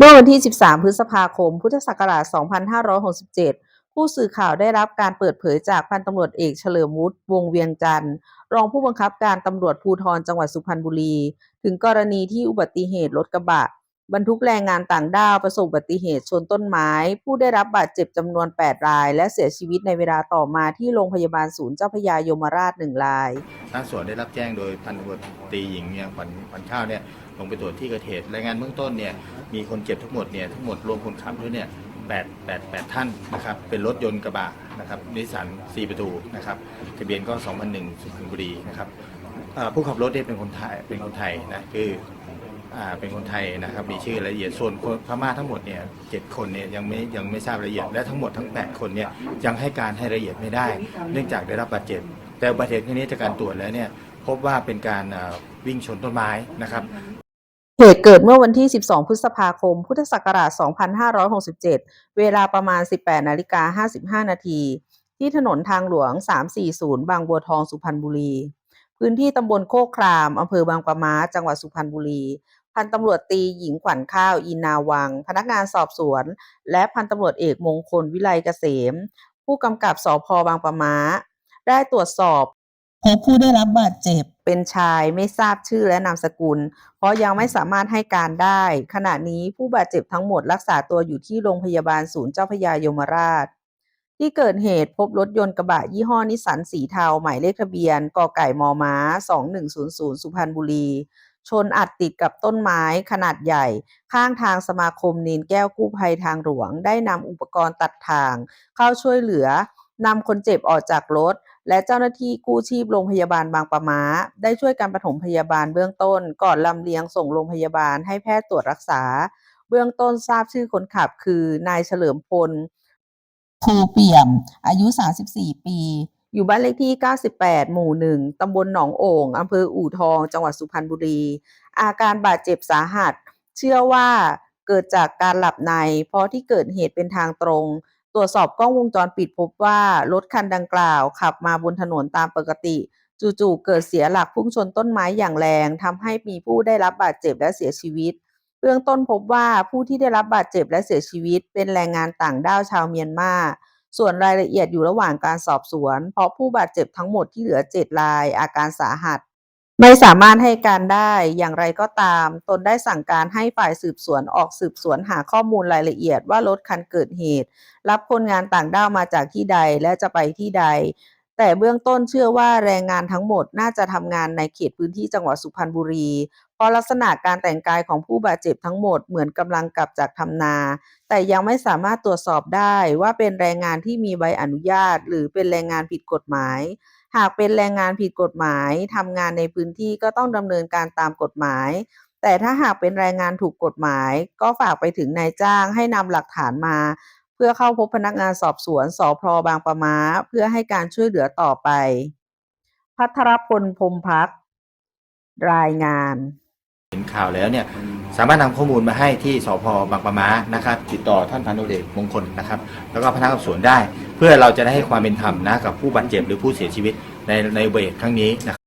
เมื่อวันที่ 13 พฤษภาคม พุทธศักราช 2567 ผู้สื่อข่าวได้รับการเปิดเผยจากพันตำรวจเอกเฉลิมวุฒิวงเวียงจันทร์ รองผู้บังคับการตำรวจภูธรจังหวัดสุพรรณบุรี ถึงกรณีที่อุบัติเหตุรถกระบะ บรรทุกแรงงานต่างด้าวประสบอุบัติเหตุชนต้นไม้ ผู้ได้รับบาดเจ็บจำนวน 8 ราย และเสียชีวิตในเวลาต่อมาที่โรงพยาบาลศูนย์เจ้าพระยายมราชหนึ่งรายทางส่วนได้รับแจ้งโดยพันตำรวจตรีหญิงเนี่ยขวัญขวัญข้าวเนี่ยลงไปตรวจที่เกิดเหตุรายงานเบื้องต้นเนี่ยมีคนเจ็บทั้งหมดเนี่ยทั้งหมดรวมคนขับด้วยเนี่ยแปดแปดแปดท่านนะครับเป็นรถยนต์กระบะนะครับนิสสันสี่ประตูนะครับทะเบียนก็2001สุพรรณบุรีนะครับผู้ขับรถเนี่ยเป็นคนไทยเป็นคนไทยนะคือ เป็นคนไทยนะครับ มีชื่อละเอียดส่วนพม่าทั้งหมดเนี่ยเจ็ดคนเนี่ยยังไม่ยังไม่ทราบรายละเอียดและทั้งหมดทั้ง 8 คนเนี่ยยังให้การให้รายละเอียดไม่ได้ เนื่องจากได้รับบาดเจ็บ แต่บัติเหตุครั้งนี้จากการตรวจแล้วเนี่ยพบว่าเป็นการวิ่งชนต้นไม้นะครับเหตุเกิดเมื่อวันที่ 12 พฤษภาคม พุทธศักราช 2567 เวลาประมาณ 18 นาฬิกา 55 นาที ที่ถนนทางหลวง 340 บางบัวทอง สุพรรณบุรี พื้นที่ตำบลโคกคราม อำเภอบางปะมาจังหวัดสุพรรณบุรี พันตำรวจตรีหญิงขวัญข้าวอินนาวัง พนักงานสอบสวน และพันตำรวจเอกมงคลวิไลเกษม ผู้กำกับสพบางปะม้าได้ตรวจสอบพบผู้ได้รับบาดเจ็บเป็นชายไม่ทราบชื่อและนามสกุล เพราะยังไม่สามารถให้การได้ ขณะนี้ผู้บาดเจ็บทั้งหมดรักษาตัวอยู่ที่โรงพยาบาลศูนย์เจ้าพระยายมราช ที่เกิดเหตุพบรถยนต์กระบะยี่ห้อนิสสันสีเทา หมายเลขทะเบียนกไก่มม้า 2100 สุพรรณบุรี ชนอัดติดกับต้นไม้ขนาดใหญ่ ข้างทางสมาคมเนนแก้วกู้ภัยทางหลวง ได้นำอุปกรณ์ตัดทาง เข้าช่วยเหลือนำคนเจ็บออกจากรถ และเจ้าหน้าที่กู้ชีพโรงพยาบาลบางปะม้าได้ช่วยการปฐมพยาบาลเบื้องต้น ก่อนลำเลียงส่งโรงพยาบาลให้แพทย์ตรวจรักษา เบื้องต้นทราบชื่อคนขับคือนายเฉลิมพลภูเปี่ยม อายุ 34 ปี อยู่บ้านเลขที่ 98 หมู่ 1 ตำบลหนองโอ่งอำเภออู่ทอง จังหวัดสุพรรณบุรี อาการบาดเจ็บสาหัส เชื่อว่าเกิดจากการหลับใน เพราะที่เกิดเหตุเป็นทางตรง ตรวจสอบกล้องวงจรปิดพบว่า รถคันดังกล่าวขับมาบนถนนตามปกติ จู่ๆ เกิดเสียหลักพุ่งชนต้นไม้อย่างแรงทำให้มีผู้ได้รับบาดเจ็บและเสียชีวิต เบื้องต้นพบว่าผู้ที่ได้รับบาดเจ็บและเสียชีวิต เป็นแรงงานต่างด้าวชาวเมียนมา ส่วนรายละเอียดอยู่ระหว่างการสอบสวน เพราะผู้บาดเจ็บทั้งหมดที่เหลือ 7 รายอาการสาหัส ไม่สามารถให้การได้อย่างไรก็ตาม ตนได้สั่งการให้ฝ่ายสืบสวนออกสืบสวนหาข้อมูลรายละเอียดว่ารถคันเกิดเหตุ รับคนงานต่างด้าวมาจากที่ใดและจะไปที่ใด แต่เบื้องต้นเชื่อว่าแรงงานทั้งหมดน่าจะทำงานในเขตพื้นที่จังหวัดสุพรรณบุรี เพราะลักษณะการแต่งกายของผู้บาดเจ็บทั้งหมดเหมือนกำลังกลับจากทำนา แต่ยังไม่สามารถตรวจสอบได้ว่าเป็นแรงงานที่มีใบอนุญาต หรือเป็นแรงงานผิดกฎหมาย หากเป็นแรงงานผิดกฎหมายทำงานในพื้นที่ก็ต้องดำเนินการตามกฎหมาย แต่ถ้าหากเป็นแรงงานถูกกฎหมาย ก็ฝากไปถึงนายจ้างให้นำหลักฐานมา เพื่อเข้าพบพนักงานสอบสวนสพบางปะม้าเพื่อให้การช่วยเหลือต่อไป พัทรพลพรมพัก รายงาน เห็นข่าวแล้วเนี่ยสามารถนำข้อมูลมาให้ที่สพบางปะมานะครับ ติดต่อท่านพันธุเอกมงคลนะครับ แล้วก็พนักงานสอบสวนได้ เพื่อเราจะได้ให้ความเป็นธรรมนะกับผู้บาดเจ็บหรือผู้เสียชีวิตในในอุบัติเหตุครั้งนี้นะครับ